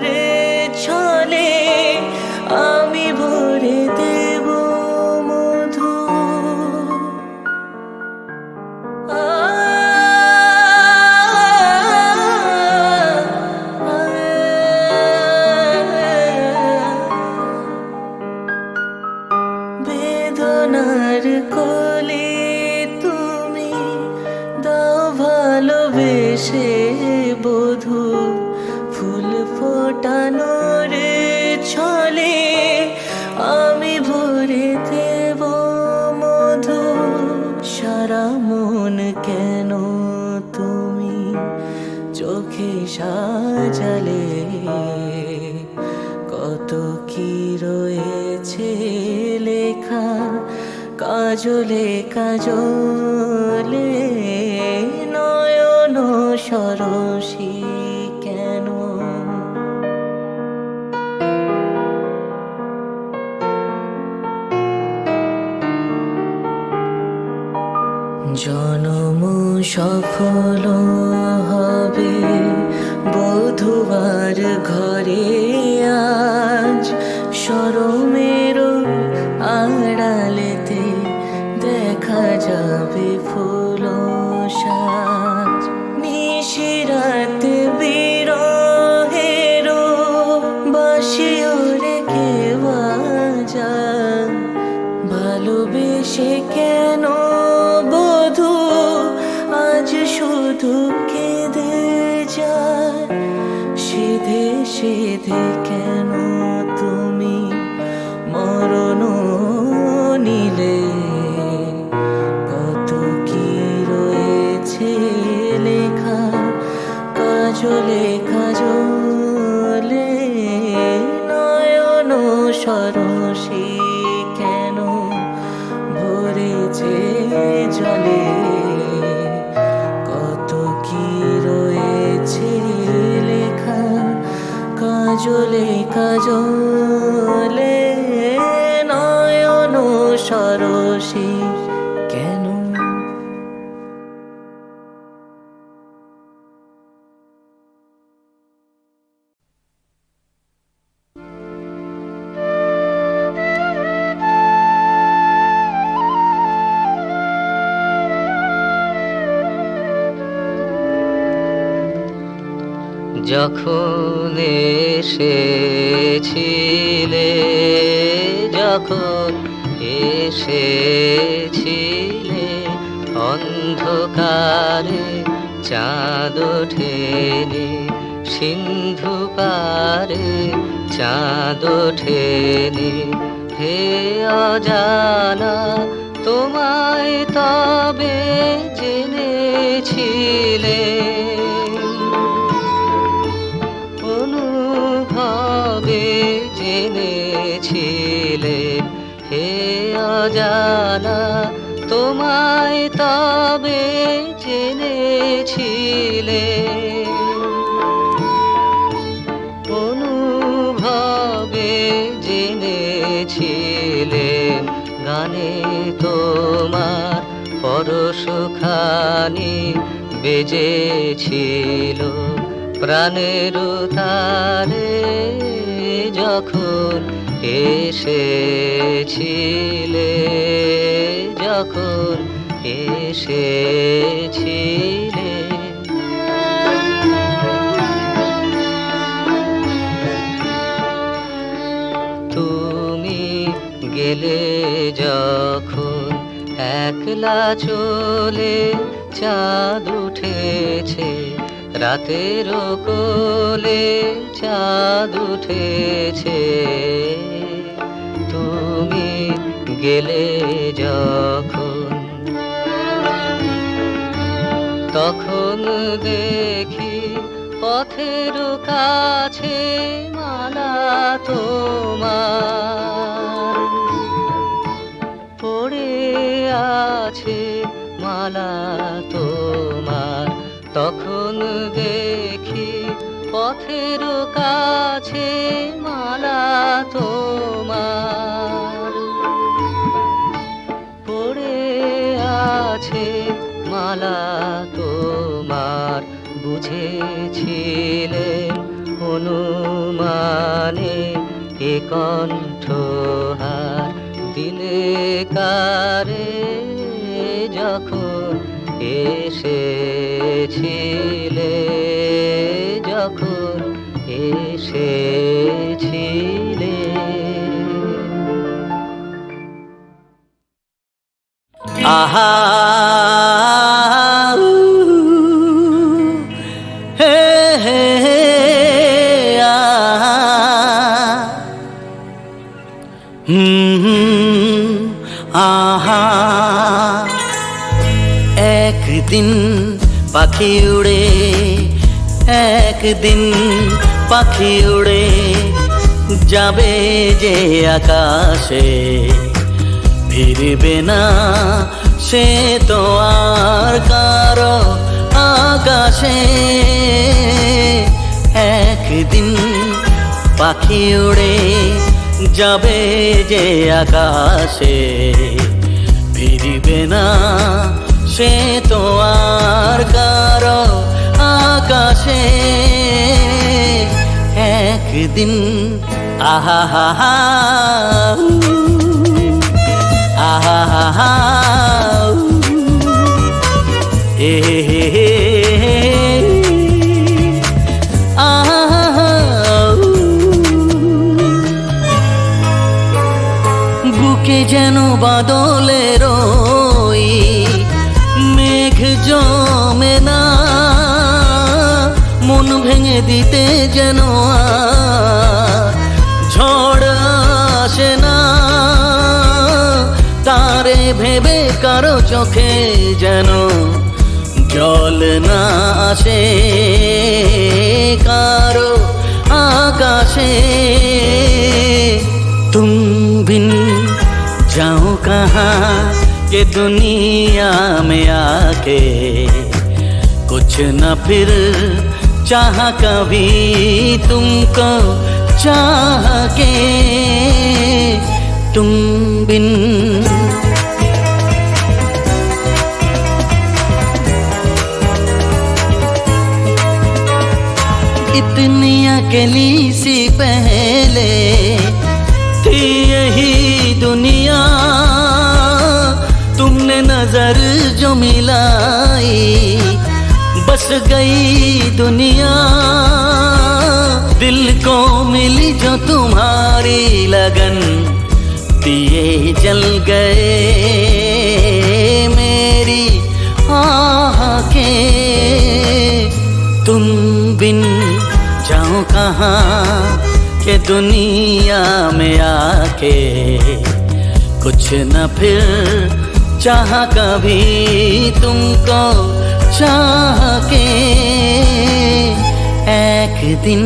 good is. কাজলে কাজলে নয়ন সরসী কেন? জনম সফল যখন এসেছিলে যখন এসেছিলে, অন্ধকারে চাঁদ ওঠেনি, সিন্ধু পারে চাঁদ ওঠেনি। হে অজানা, তোমায় তবে জেনেছিলে অজানা তোমায় তবে জেনেছিলে। অনুভবে জেনেছিলে গানে তোমার পরশখানি বেজেছিল। প্রাণের তারে যখন এসেছিলে যখন এসেছিলে। তুমি গেলে যখন একলা চলে চাঁদ উঠেছে রাতের কোলে চাঁদ উঠেছে। গেলে যখন, তখন দেখি পথের কাছে মালা তোমার। পড়ে আছে মালা তোমার। তখন দেখি পথের কাছে মালা তোমার। মালা তোমার বুঝেছিলেন অনুমানে এ কণ্ঠহার দিলে কারে যখন এসেছিলে যখন এসেছিলে। আহা আহা। একদিন পাখি উড়ে, একদিন পাখি উড়ে যাবে যে আকাশে। ফিরবে না সে তো আর কারও আকাশে। একদিন পাখি উড়ে যাবে যে আকাশে, ফিরবে না সে তো আর কারও আকাশে। একদিন, আহা, হা হা আহা, হা হা, হে বাদলে রই মেঘ জমে না, মন ভেঙে দিতে যেন ঝড় আসে না। তারে ভেবে কারও চোখে যেন জল না আসে, কারও আকাশে। তুমি कहाँ ये दुनिया में आके कुछ न फिर चाह कभी तुमको चाह के। तुम बिन इतनी अकेली सी पहले थी यही दुनिया। तुमने नज़र जो मिलाई, बस गई दुनिया। दिल को मिली जो तुम्हारी लगन, दिए जल गए मेरी आह के तुम बिन जाओ कहाँ? के दुनिया में आके कुछ न फिर चाह कभी तुमको चाह के एक दिन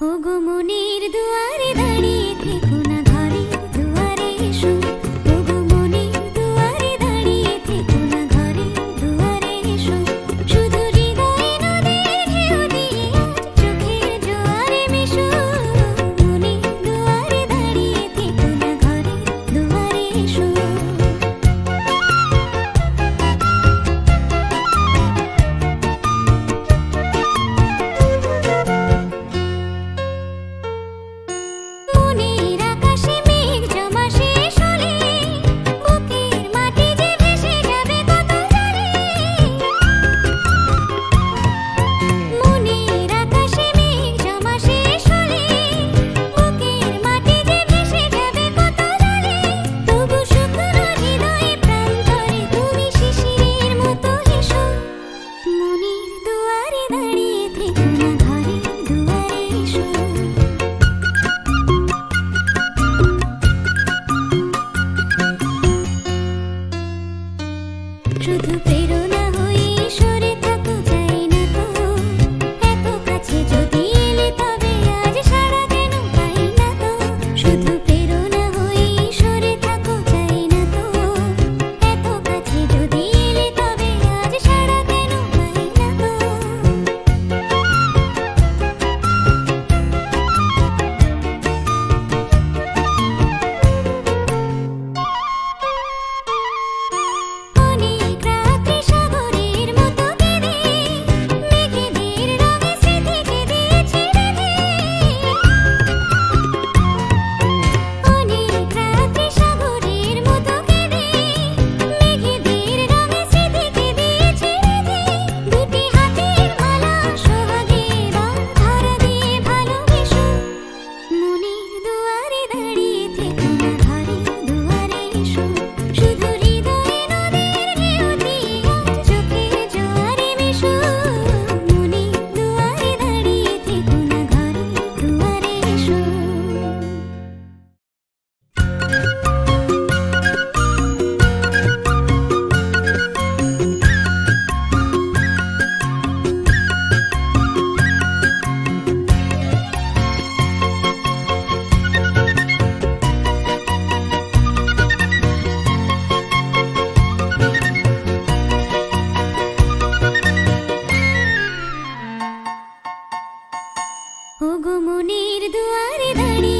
ওগো মনের দুয়ারে দাঁড়িয়ে থেকো। মনের দুয়ারে দাঁড়িয়ে